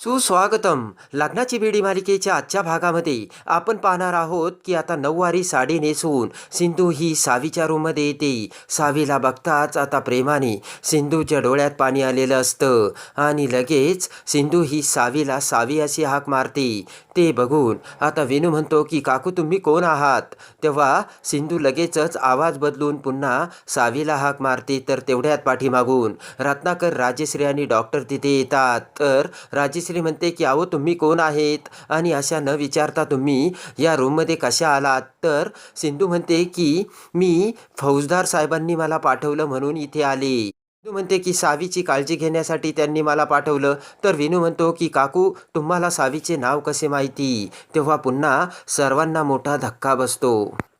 सुस्वागतम. लग्नाची बेडी मालिकेच्या आजच्या भागामध्ये आपण पाहणार आहोत की आता नऊवारी साडी नेसून सिंधू ही सावीच्या रूममध्ये येते. सावीला बघताच आता प्रेमाने सिंधूच्या डोळ्यात पाणी आलेलं असतं आणि लगेच सिंधू ही सावीला सावी अशी हाक मारते. ते बघून आता विनू म्हणतो की काकू तुम्ही कोण आहात? तेव्हा सिंधू लगेचच आवाज बदलून पुन्हा सावीला हाक मारते. तर तेवढ्यात पाठीमागून रत्नाकर राजेश्री आणि डॉक्टर तिथे येतात. तर राजेश्री श्री म्हणते की अहो तुम्ही कोण आहेत? आणि अशा न विचारता तुम्ही या रूममध्ये कशा आलात? तर सिंधू म्हणते की मी फौजदार साहेबांनी मला पाठवलं म्हणून इथे आले. विनू म्हणते की सावीची काळजी घेण्यासाठी त्यांनी मला पाठवलं. तर विनू म्हणतो की काकू तुम्हाला सावीचे नाव कसे माहिती? तेव्हा पुन्हा सर्वांना मोठा धक्का बसतो.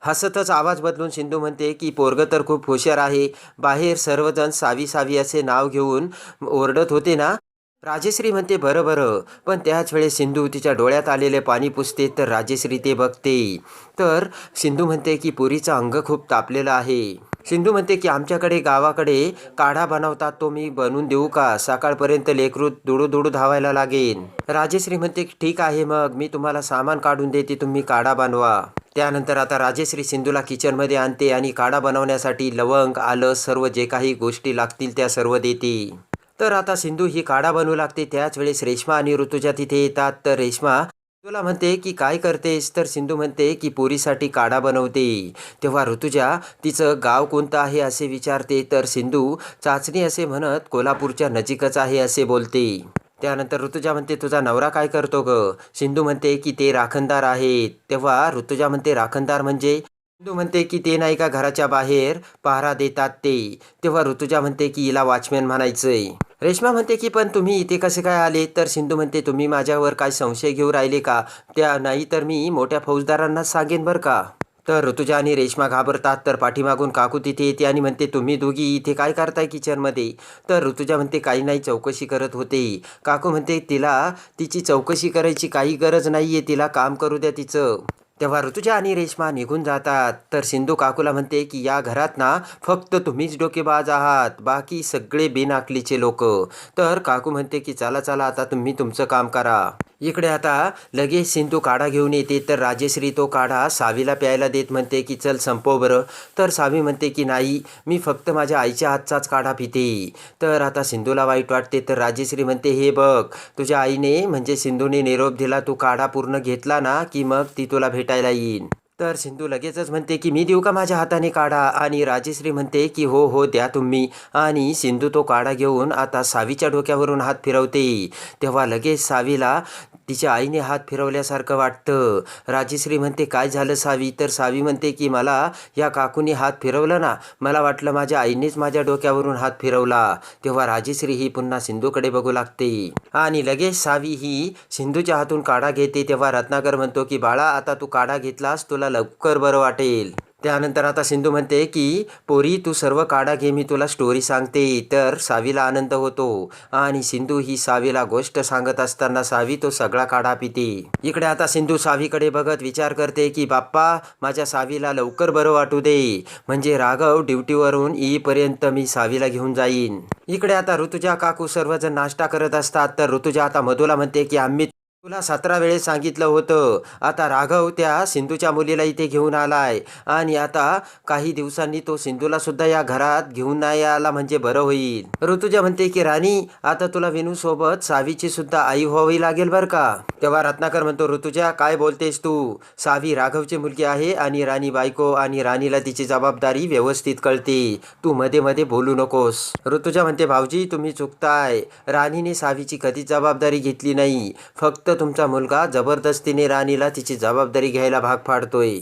हसतच आवाज बदलून सिंधू म्हणते की पोरग तर खूप हुशार आहे. बाहेर सर्वजण सावी सावी असे नाव घेऊन ओरडत होते ना राजेश्री म्हणते बरं बरं. पण त्याच वेळेस सिंधू तिच्या डोळ्यात आलेले पाणी पुसते तर राजेश्री ते बघते. तर सिंधू म्हणते की पुरीचं अंग खूप तापलेलं आहे. सिंधू म्हणते की आमच्याकडे गावाकडे काढा बनवतात तो मी बनवून देऊ का? सकाळपर्यंत लेकरू दुडू दुडू धावायला लागेल राजेश्री म्हणते की ठीक आहे मग मी तुम्हाला सामान काढून देते तुम्ही काढा बनवा. त्यानंतर आता राजेश्री सिंधूला किचनमध्ये आणते आणि काढा बनवण्यासाठी लवंग आलं सर्व जे काही गोष्टी लागतील त्या सर्व देते. तर आता सिंधू ही काढा बनवू लागते. त्याच वेळेस रेश्मा आणि ऋतुजा तिथे येतात. तर रेश्मा तुला म्हणते की काय करतेस? तर सिंधू म्हणते की पोरीसाठी काढा बनवते. तेव्हा ऋतुजा तिचं गाव कोणतं आहे असे विचारते. तर सिंधू चाचणी असे म्हणत कोल्हापूरच्या नजीकच आहे असे बोलते. त्यानंतर ऋतुजा म्हणते तुझा नवरा काय करतो ग? सिंधू म्हणते की ते राखणदार आहेत. तेव्हा ऋतुजा म्हणते राखणदार म्हणजे? सिंधू म्हणते की ते नाही का घराच्या बाहेर पहारा देतात ते. तेव्हा ऋतुजा म्हणते की हिला वॉचमॅन म्हणायचंय. रेश्मा म्हणते की पण तुम्ही इथे कसे काय आले? तर सिंधू म्हणते तुम्ही माझ्यावर काय संशय घेऊ राहिले का? त्या नाही तर मी मोठ्या फौजदारांना सांगेन बरं का. तर ऋतुजा आणि रेश्मा घाबरतात तर पाठीमागून काकू तिथे येते आणि म्हणते तुम्ही दोघी इथे काय करताय किचनमध्ये? तर ऋतुजा म्हणते काही नाही चौकशी करत होते. काकू म्हणते तिला तिची चौकशी करायची काही गरज नाही आहे तिला काम करू द्या तिचं. तेव्हा ऋतुजा आणि रेश्मा निघून जातात. तर सिंधू काकूला म्हणते की या घरात ना फक्त तुम्हीच डोकेबाज आहात. बाकी सगळे बिनाकलीचे लोक. तर काकू म्हणते की चला चला आता तुम्ही तुमचं काम करा. इकडे आता लगेच सिंधू काढा घेऊन येते तर राजेश्री तो काढा सावीला प्यायला देत म्हणते की चल संपव बरं. तर सावी म्हणते की नाही मी फक्त माझ्या आईच्या हातचाच काढा पिते. तर आता सिंधूला वाईट वाटते तर राजेश्री म्हणते हे बघ तुझ्या आईने म्हणजे सिंधूने निरोप दिला तू काढा पूर्ण घेतला ना की मग ती तुला भेटायला येईन. तर सिंधू लगेचच म्हणते की मी देऊ का माझ्या हाताने काढा? आणि राजेश्री म्हणते की हो हो द्या तुम्ही. आणि सिंधू तो काढा घेऊन आता सावीच्या डोक्यावरून हात फिरवते. तेव्हा लगेच सावीला तिच्या आईने हात फिरवल्यासारखं वाटतं. राजेश्री म्हणते काय झालं सावी? तर सावी म्हणते की मला या काकूने हात फिरवला ना मला वाटलं माझ्या आईनेच माझ्या डोक्यावरून हात फिरवला. तेव्हा राजेश्री ही पुन्हा सिंधूकडे बघू लागते. आणि लगेच सावी ही सिंधूच्या हातून काढा घेते. तेव्हा रत्नाकर म्हणतो की बाळा आता तू काढा घेतलास तुला लवकर बरं वाटेल. त्यानंतर आता सिंधू म्हणते की पोरी तू सर्व काढा घे मी तुला स्टोरी सांगते. तर सावीला आनंद होतो. आणि सिंधू ही सावीला गोष्ट सांगत असताना सावी तो सगळा काढा पिते. इकडे आता सिंधू सावीकडे बघत विचार करते की बाप्पा माझ्या सावीला लवकर बरं वाटू दे. म्हणजे राघव ड्युटीवरून येईपर्यंत मी सावीला घेऊन जाईन. इकडे आता ऋतुजा काकू सर्वजण नाश्ता करत असतात. तर ऋतुजा आता मधुला म्हणते की आम्ही तुला सतरा वेळेस सांगितलं होतं. आता राघव त्या सिंधूच्या मुलीला इथे घेऊन आलाय. आणि आता काही दिवसांनी तो सिंधूला सुद्धा या घरात घेऊन नाही आला म्हणजे बरं होईल. ऋतुजा म्हणते की राणी आता तुला विनूसोबत सावीची सुद्धा आई व्हावी लागेल बरं का? तेव्हा रत्नाकर म्हणतो ऋतुजा काय बोलतेस तू? सावी राघवची मुलगी आहे आणि राणी बायको आणि राणीला तिची जबाबदारी व्यवस्थित कळते. तू मध्ये मध्ये बोलू नकोस. ऋतुजा म्हणते भाऊजी तुम्ही चुकताय. राणीने सावीची कधीच जबाबदारी घेतली नाही. फक्त तुमचा मुलगा जबरदस्तीने राणीला तिची जबाबदारी घ्यायला भाग पाडतोय.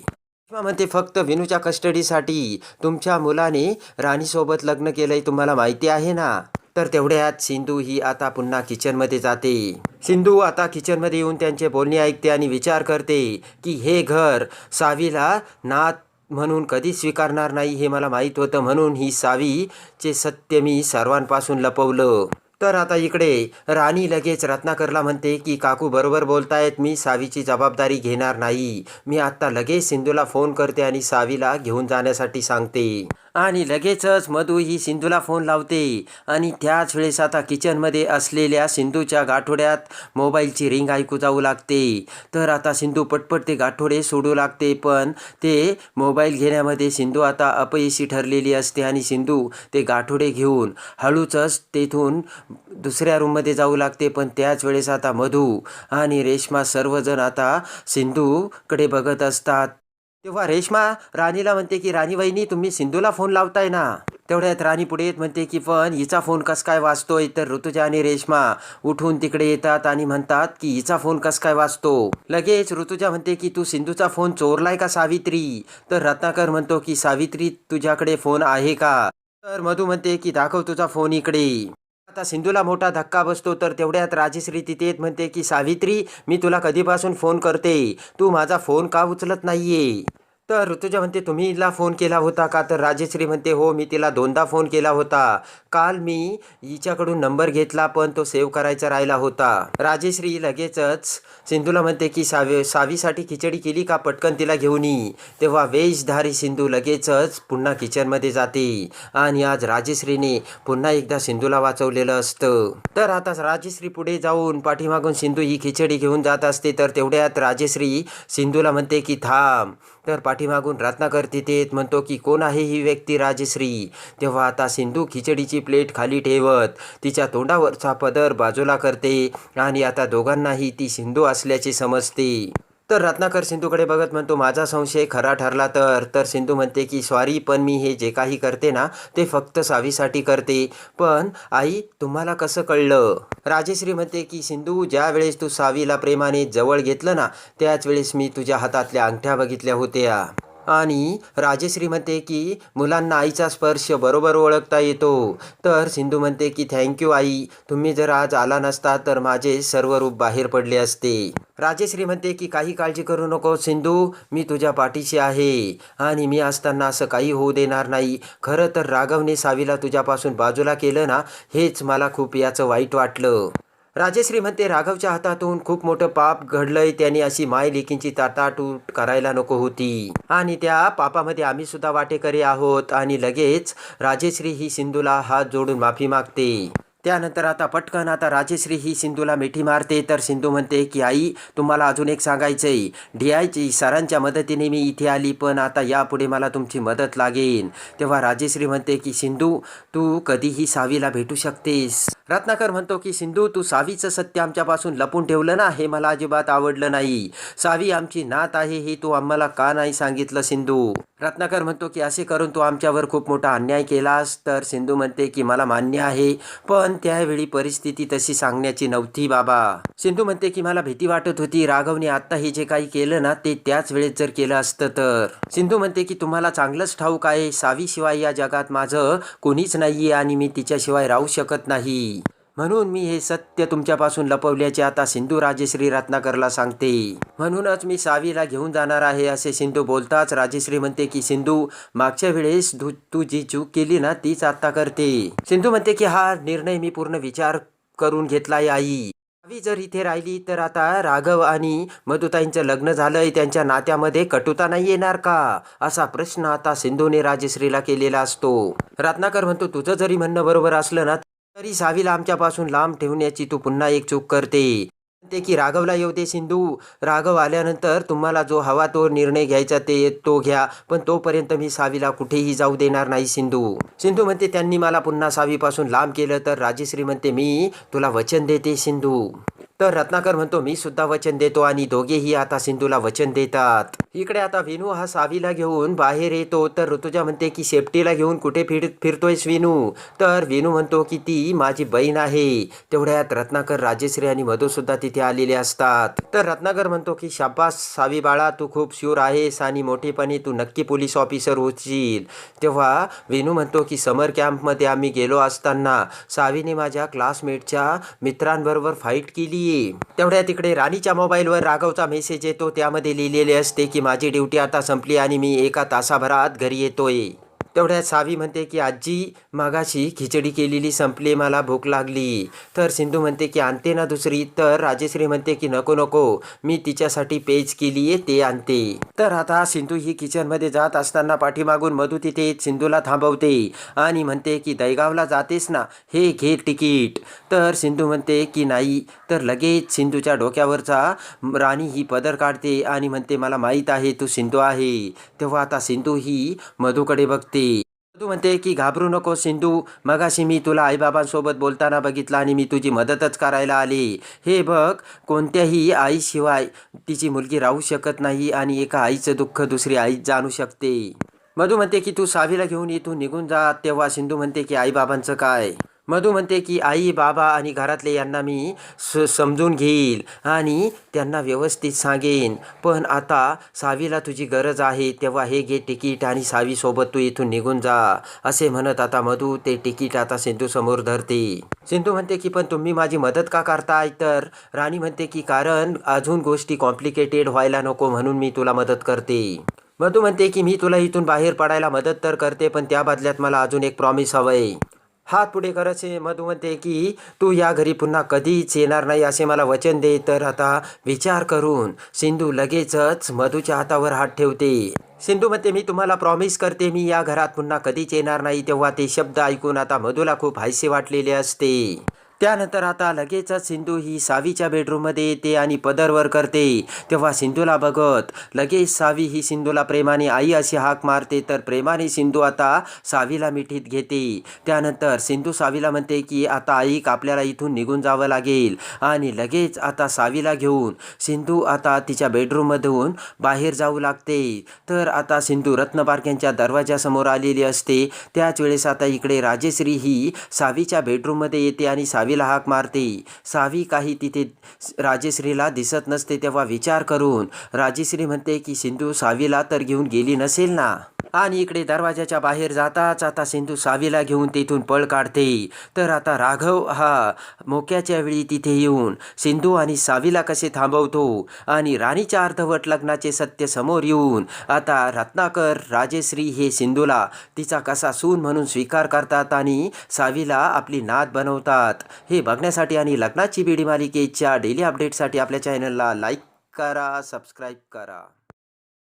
म्हणते फक्त विनूच्या कस्टडीसाठी तुमच्या मुलाने राणीसोबत लग्न केलंय तुम्हाला माहिती आहे ना? तर तेवढ्यात सिंधू ही आता पुन्हा किचनमध्ये जाते. सिंधू आता किचनमध्ये येऊन त्यांचे बोलणे ऐकते आणि विचार करते की हे घर सावीला नात म्हणून कधी स्वीकारणार नाही हे मला माहीत होतं म्हणून ही सावीचे सत्य मी सर्वांपासून लपवलं. तर आता इकडे राणी लगेच रत्नाकरला म्हणते की काकू बरोबर बोलतायत मी सावीची जबाबदारी घेणार नाही. मी आत्ता लगेच सिंधूला फोन करते आणि सावीला घेऊन जाण्यासाठी सांगते. आणि लगेचच मधू ही सिंधूला फोन लावते. आणि त्याच वेळेस आता किचनमध्ये असलेल्या सिंधूच्या गाठोड्यात मोबाईलची रिंग ऐकू जाऊ लागते. तर आता सिंधू पटपट ते गाठोडे सोडू लागते पण ते मोबाईल घेण्यामध्ये सिंधू आता अपयशी ठरलेली असते आणि सिंधू ते गाठोडे घेऊन हळूचच तेथून दुसऱ्या रूममध्ये जाऊ लागते पण त्याच वेळेस आता मधू आणि रेश्मा सर्वजण आता सिंधूकडे बघत असतात. तेव्हा रेश्मा राणीला म्हणते की राणी वहिनी तुम्ही सिंधूला फोन लावताय ना? तेवढ्यात राणी पुढे येत म्हणते की पण हिचा फोन कस काय वाचतोय तर ऋतुजा आणि रेश्मा उठून तिकडे येतात आणि म्हणतात की हिचा फोन कस काय वाचतो लगेच ऋतुजा म्हणते की तू सिंधूचा फोन चोरलाय का सावित्री? तर रत्नाकर म्हणतो की सावित्री तुझ्याकडे फोन आहे का? तर मधू म्हणते की दाखव तुझा फोन इकडे. आता सिंधूला मोठा धक्का बसतो तर तेवढ्यात राजेश्री तिथे येत म्हणते की सावित्री मी तुला कधीपासून फोन करते. तू माझा फोन का उचलत नाहीये? तर ऋतुजा म्हणते तुम्ही हिला फोन केला होता का? तर राजेश्री म्हणते हो मी तिला दोनदा फोन केला होता. काल मी हिच्याकडून नंबर घेतला पण तो सेव्ह करायचा राहिला होता. राजेश्री लगेचच सिंधूला म्हणते की सावी सावीसाठी खिचडी केली का पटकन तिला घेऊन ये. तेव्हा वेशधारी सिंधू लगेचच पुन्हा किचनमध्ये जाते. आणि आज राजेश्रीने पुन्हा एकदा सिंधूला वाचवलेलं असतं. तर आता राजश्री पुढे जाऊन पाठीमागून सिंधू ही खिचडी घेऊन जात असते. तर तेवढ्यात राजेश्री सिंधूला म्हणते की थांब तर पाठीमागून रत्नाकर तिथे येत म्हणतो की कोण आहे ही व्यक्ती राजश्री? तेव्हा आता सिंधू खिचडीची प्लेट खाली ठेवत तिच्या तोंडावरचा पदर बाजूला करते आणि आता दोघांनाही ती सिंधू असल्याचे समजते. तर रत्नाकर सिंधूकडे बघत म्हणतो माझा संशय खरा ठरला तर. तर सिंधू म्हणते की सॉरी पण मी हे जे काही करते ना ते फक्त सावीसाठी करते. पण आई तुम्हाला कसं कळलं? राजेश्री म्हणते की सिंधू ज्या वेळेस तू सावीला प्रेमाने जवळ घेतलं ना त्याच वेळेस मी तुझ्या हातातल्या अंगठ्या बघितल्या होत्या. आणि राजश्री म्हणते की मुलांना आईचा स्पर्श बरोबर ओळखता येतो. तर सिंधू म्हणते की थँक्यू आई. तुम्ही जर आज आला नसता तर माझे सर्व रूप बाहेर पडले असते. राजश्री म्हणते की काही काळजी करू नको सिंधू. मी तुझ्या पाठीशी आहे आणि मी असताना असं काही होऊ देणार नाही. खरं तर राघवने सावीला तुझ्यापासून बाजूला केलं ना हेच मला खूप याचं वाईट वाटलं. राजश्री म्हणते राघवच्या हातातून खूप मोठं पाप घडलंय त्यांनी अशी माय लेकींची ताटाटूट करायला नको होती. आणि त्या पापामध्ये आम्ही सुद्धा वाटेकरी आहोत. आणि लगेच राजश्री ही सिंधूला हात जोडून माफी मागते. त्यानंतर आता पटकन आता राजेश्री ही सिंधूला मिठी मारते. तर सिंधू म्हणते की आई तुम्हाला अजून एक सांगायचं आहे डी आयची सरांच्या मदतीने मी इथे आली पण आता यापुढे मला तुमची मदत लागेल. तेव्हा राजेश्री म्हणते की सिंधू तू कधीही सावीला भेटू शकतेस. रत्नाकर म्हणतो की सिंधू तू सावीचं सत्य आमच्यापासून लपून ठेवलं ना हे मला अजिबात आवडलं नाही. सावी आमची नात आहे हे तू आम्हाला का नाही सांगितलं सिंधू? रत्नाकर म्हणतो की असे करून तू आमच्यावर खूप मोठा अन्याय केलास. तर सिंधू म्हणते की मला मान्य आहे पण पण त्यावेळी परिस्थिती तशी सांगण्याची नव्हती बाबा. सिंधू म्हणते की मला भीती वाटत होती. राघवने आत्ता हे जे काही केलं ना ते त्याच वेळेत जर केलं असतं तर. सिंधू म्हणते की तुम्हाला चांगलंच ठाऊक आहे. सावीशिवाय या जगात माझं कोणीच नाहीये आणि मी तिच्याशिवाय राहू शकत नाही. म्हणून मी हे सत्य तुमच्यापासून लपवल्याचे आता सिंधू राजेश्री रत्नाकरला सांगते. म्हणूनच मी सावीला घेऊन जाणार आहे असे सिंधू बोलताच राजेश्री म्हणते की सिंधू मागच्या वेळेस तू तू जी चूक केली ना तीच आता करते. सिंधू म्हणते की हा निर्णय मी पूर्ण विचार करून घेतलाय आई. सावी जर इथे राहिली तर आता राघव आणि मधुताईंचं लग्न झालंय त्यांच्या नात्यामध्ये कटुता नाही येणार का? असा प्रश्न आता सिंधूने राजश्रीला केलेला असतो. रत्नाकर म्हणतो तुझं जरी म्हणणं बरोबर असलं ना तरी सावीला आमच्यापासून लांब ठेवण्याची तू पुन्हा एक चूक करते. ते की राघवला येऊ दे सिंधू. राघव आल्यानंतर तुम्हाला जो हवा तो निर्णय घ्यायचा ते तो घ्या पण तोपर्यंत मी सावीला कुठेही जाऊ देणार नाही सिंधू. सिंधू म्हणते त्यांनी मला पुन्हा सावीपासून लांब केलं तर राजेश्री म्हणते मी तुला वचन देते सिंधू. तर रत्नाकर म्हणतो मी सुद्धा वचन देतो आणि दोघेही आता सिंधूला वचन देतात. इकडे आता विनू हा सावीला घेऊन बाहेर येतो. तर ऋतुजा म्हणते की सेफ्टीला घेऊन कुठे फिर फिरतोयस विनू? तर विनू म्हणतो की ती माझी बहीण आहे. तेवढ्यात रत्नाकर राजेश्री आणि मधू सुद्धा तिथे आलेले असतात. तर रत्नाकर म्हणतो की शाबास सावी बाळा तू खूप शूर आहेस आणि मोठेपणी तू नक्की पोलीस ऑफिसर होशील. तेव्हा विनू म्हणतो की समर कॅम्पमध्ये आम्ही गेलो असताना सावीने माझ्या क्लासमेटच्या मित्रांबरोबर फाईट केली. तेवढ्या तिकडे राणीच्या मोबाईलवर राघवचा मेसेज येतो. त्यामध्ये लिहिलेले असते की माझी ड्युटी आता संपली आणि मी एका तासाभरात घरी येतोय. तेवढ्यात सावी म्हणते की आजी मागाशी खिचडी केलेली संपली मला भूक लागली. तर सिंधू म्हणते की आणते ना दुसरी. तर राजेश्री म्हणते की नको नको मी तिच्यासाठी पेज केली आहे ते आणते. तर आता सिंधू ही किचनमध्ये जात असताना पाठीमागून मधू तिथे सिंधूला थांबवते आणि म्हणते की दैगावला जातेस ना हे घे तिकीट. तर सिंधू म्हणते की नाही. तर लगेच सिंधूच्या डोक्यावरचा राणी ही पदर काढते आणि म्हणते मला माहीत आहे तू सिंधू आहे. तेव्हा आता सिंधू ही मधूकडे बघते. मधू म्हणते की घाबरू नको सिंधू. मगाशी मी तुला आईबाबांसोबत बोलताना बघितलं आणि मी तुझी मदतच करायला आली. हे बघ कोणत्याही आईशिवाय तिची मुलगी राहू शकत नाही आणि एका आईचं दुःख दुसरी आई जाणू शकते. मधू म्हणते की तू सावीला घेऊन इथून निघून जा. तेव्हा सिंधू म्हणते की आईबाबांचं काय? मधू म्हणते की आई बाबा आणि घरातले यांना मी स समजून घेईल आणि त्यांना व्यवस्थित सांगेन. पण आता सावीला तुझी गरज आहे तेव्हा हे घे तिकीट आणि सावीसोबत तू इथून निघून जा असे म्हणत आता मधू ते तिकीट आता सिंधूसमोर धरते. सिंधू म्हणते की पण तुम्ही माझी मदत का करताय? तर राणी म्हणते की कारण अजून गोष्टी कॉम्प्लिकेटेड व्हायला नको म्हणून मी तुला मदत करते. मधू म्हणते की मी तुला इथून बाहेर पडायला मदत तर करते पण त्या बदल्यात मला अजून एक प्रॉमिस हवंय. हात पुढे करायचे मधू म्हणते की तू या घरी पुन्हा कधीच येणार नाही असे मला वचन दे. तर आता विचार करून सिंधू लगेचच मधूच्या हातावर हात ठेवते. सिंधू म्हणते मी तुम्हाला प्रॉमिस करते मी या घरात पुन्हा कधीच येणार नाही. तेव्हा ते शब्द ऐकून आता मधूला खूप हायसे वाटलेले असते. त्यानंतर आता लगेचच सिंधू ही सावीच्या बेडरूममध्ये येते आणि पदरवर करते. तेव्हा सिंधूला बघत लगेच सावी ही सिंधूला प्रेमाने आई अशी हाक मारते. तर प्रेमाने सिंधू आता सावीला मिठीत घेते. त्यानंतर सिंधू सावीला म्हणते की आता आईक आपल्याला इथून निघून जावं लागेल. आणि लगेच आता सावीला घेऊन सिंधू आता तिच्या बेडरूममधून बाहेर जाऊ लागते. तर आता सिंधू रत्नपारख्यांच्या दरवाजासमोर आलेली असते. त्याच वेळेस आता इकडे राजेश्री ही सावीच्या बेडरूममध्ये येते आणि सावी सावीला हाक मारते. सावी काही तिथे राजेश्रीला दिसत नसते तेव्हा विचार करून. राजेश्री म्हणते की सिंधू सावीला तर घेऊन गेली नसेल ना? आणि इकडे दरवाजाच्या बाहेर जाताच आता सिंधू सावीला घेऊन तिथून पळ काढते. तर आता राघव हा मोक्याच्या वेळी तिथे येऊन सिंधू आणि सावीला कसे थांबवतो? आणि राणीच्या अर्धवट लग्नाचे सत्य समोर येऊन आता रत्नाकर राजेश्री हे सिंधूला तिचा कसा सून म्हणून स्वीकार करतात आणि सावीला आपली नात बनवतात. हे बघण्यासाठी आणि लग्नाची बीडी मालिकेच्या डेली अपडेटसाठी आपल्या चॅनलला लाईक करा सबस्क्राईब करा.